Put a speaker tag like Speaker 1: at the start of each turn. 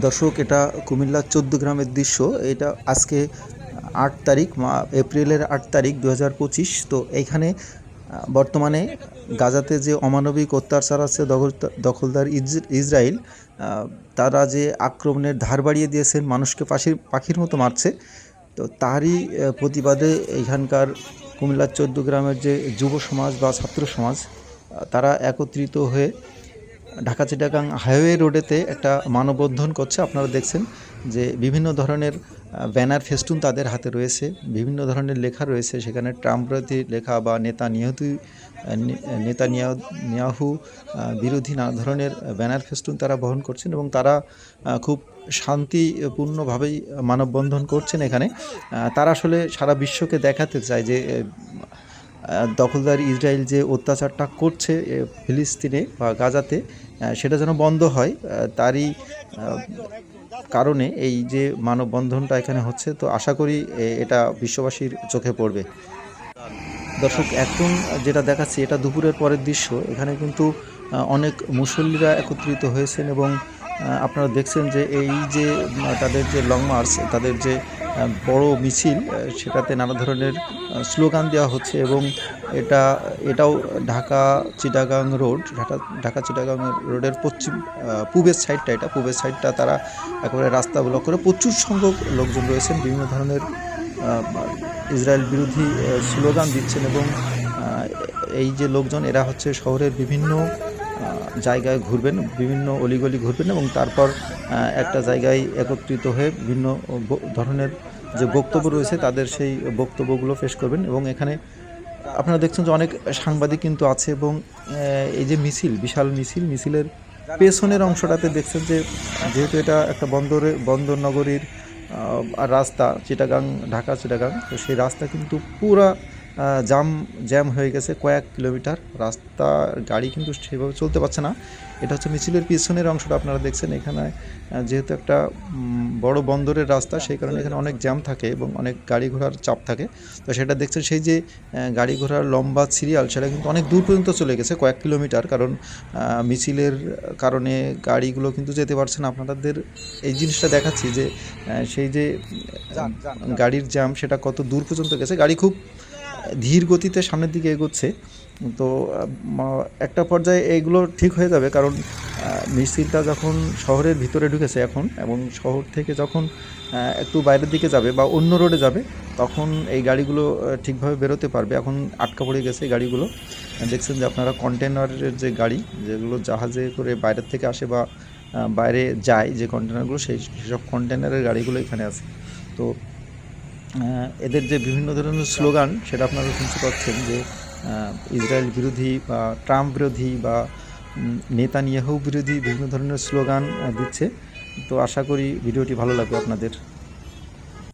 Speaker 1: দর্শক, এটা কুমিল্লার চোদ্দ গ্রামের দৃশ্য। এটা আজকে আট তারিখ এপ্রিলের আট তারিখ দু হাজার পঁচিশ। তো এইখানে বর্তমানে গাজাতে যে অমানবিক অত্যাচার আছে, দখল- দখলদার ইসরায়েল তারা যে আক্রমণের ধার বাড়িয়ে দিয়েছেন, মানুষকে পাখির পাখির মতো মারছে। তো তারই প্রতিবাদে এইখানকার কুমিল্লার চোদ্দ গ্রামের যে যুব সমাজ বা ছাত্র সমাজ তারা একত্রিত হয়ে ঢাকা চিটাগাং হাইওয়ে রোডেতে একটা মানববন্ধন করছে। আপনারা দেখছেন যে বিভিন্ন ধরনের ব্যানার ফেস্টুন তাদের হাতে রয়েছে। বিভিন্ন ধরনের লেখা রয়েছে। সেখানে ট্রাম্পপ্রতি লেখা বা নেতা নিহতু নেতা নিয়াহু বিরোধী নানা ধরনের ব্যানার ফেস্টুন তারা বহন করছেন এবং তারা খুব শান্তিপূর্ণভাবেই মানববন্ধন করছেন এখানে। তারা আসলে সারা বিশ্বকে দেখাতে চায় যে দখলদার ইসরায়েল যে অত্যাচারটা করছে ফিলিস্তিনে বা গাজাতে সেটা যেন বন্ধ হয় তারই কারণে এই যে মানববন্ধনটা এখানে হচ্ছে, তো আশা করি এটা বিশ্ববাসীর চোখে পড়বে। দর্শক, এখন যেটা দেখাচ্ছি, এটা দুপুরের পরের দৃশ্য। এখানে কিন্তু অনেক মুসল্লিরা একত্রিত হয়েছেন এবং আপনারা দেখছেন যে এই যে, তাদের যে লং মার্চ তাদের যে বড় মিছিল সেটাতে নানা ধরনের স্লোগান দেওয়া হচ্ছে এবং এটা, এটাও ঢাকা চিটাগাং রোড, ঢাকা ঢাকা চিটাগাং রোডের পশ্চিম পূবের সাইডটা এটা, পূবের সাইডটা তারা একেবারে রাস্তা ব্লক করে প্রচুর সংখ্যক লোকজন রয়েছেন, বিভিন্ন ধরনের ইসরায়েল বিরোধী স্লোগান দিচ্ছেন এবং এই যে লোকজন, এরা হচ্ছে শহরের বিভিন্ন জায়গায় ঘুরবেন, বিভিন্ন অলিগলি ঘুরবেন এবং তারপর একটা জায়গায় একত্রিত হয়ে বিভিন্ন ধরনের যে বক্তব্য রয়েছে তাদের সেই বক্তব্যগুলো পেশ করবেন এবং এখানে আপনারা দেখছেন যে অনেক সাংবাদিক কিন্তু আছে এবং এই যে মিছিল, বিশাল মিছিল, মিছিলের পেছনের অংশটাতে দেখছেন যে যেহেতু এটা একটা বন্দরে, বন্দর নগরীর রাস্তা, চিটাগাং, ঢাকা, চিটাগাং, তো সেই রাস্তা কিন্তু পুরা জাম জ্যাম হয়ে গেছে কয়েক কিলোমিটার। রাস্তা গাড়ি কিন্তু সেভাবে চলতে পারছে না। এটা হচ্ছে মিছিলের পিছনের অংশটা আপনারা দেখছেন। এখানে যেহেতু একটা বড় বন্দরের রাস্তা সেই কারণে এখানে অনেক জ্যাম থাকে এবং অনেক গাড়ি ঘোড়ার চাপ থাকে। তো সেটা দেখছেন সেই যে গাড়ি ঘোড়ার লম্বা সিরিয়াল সেটা কিন্তু অনেক দূর পর্যন্ত চলে গেছে কয়েক কিলোমিটার। কারণ মিছিলের কারণে গাড়িগুলো কিন্তু যেতে পারছে না। আপনাদের এই জিনিসটা দেখাচ্ছি যে সেই যে গাড়ির জ্যাম সেটা কত দূর পর্যন্ত গেছে। গাড়ি খুব ধীর গতিতে সামনের দিকে এগোচ্ছে, তো একটা পর্যায়ে এইগুলো ঠিক হয়ে যাবে কারণ মিছিলটা যখন শহরের ভিতরে ঢুকেছে এখন এবং শহর থেকে যখন একটু বাইরের দিকে যাবে বা অন্য রোডে যাবে, তখন এই গাড়িগুলো ঠিকভাবে বেরোতে পারবে। এখন আটকা পড়ে গেছে গাড়িগুলো। দেখছেন যে আপনারা কন্টেনারের যে গাড়ি, যেগুলো জাহাজে করে বাইরের থেকে আসে বা বাইরে যায় যে কন্টেনারগুলো সেই সব কন্টেনারের গাড়িগুলো এখানে আছে। তো এদের যে বিভিন্ন ধরনের স্লোগান, সেটা আপনারা শুনতে পাচ্ছেন যে ইসরায়েল বিরোধী বা ট্রাম্প বিরোধী বা নেতানিয়াহু বিরোধী বিভিন্ন ধরনের স্লোগান দিচ্ছে। তো আশা করি ভিডিওটি ভালো লাগবে আপনাদের।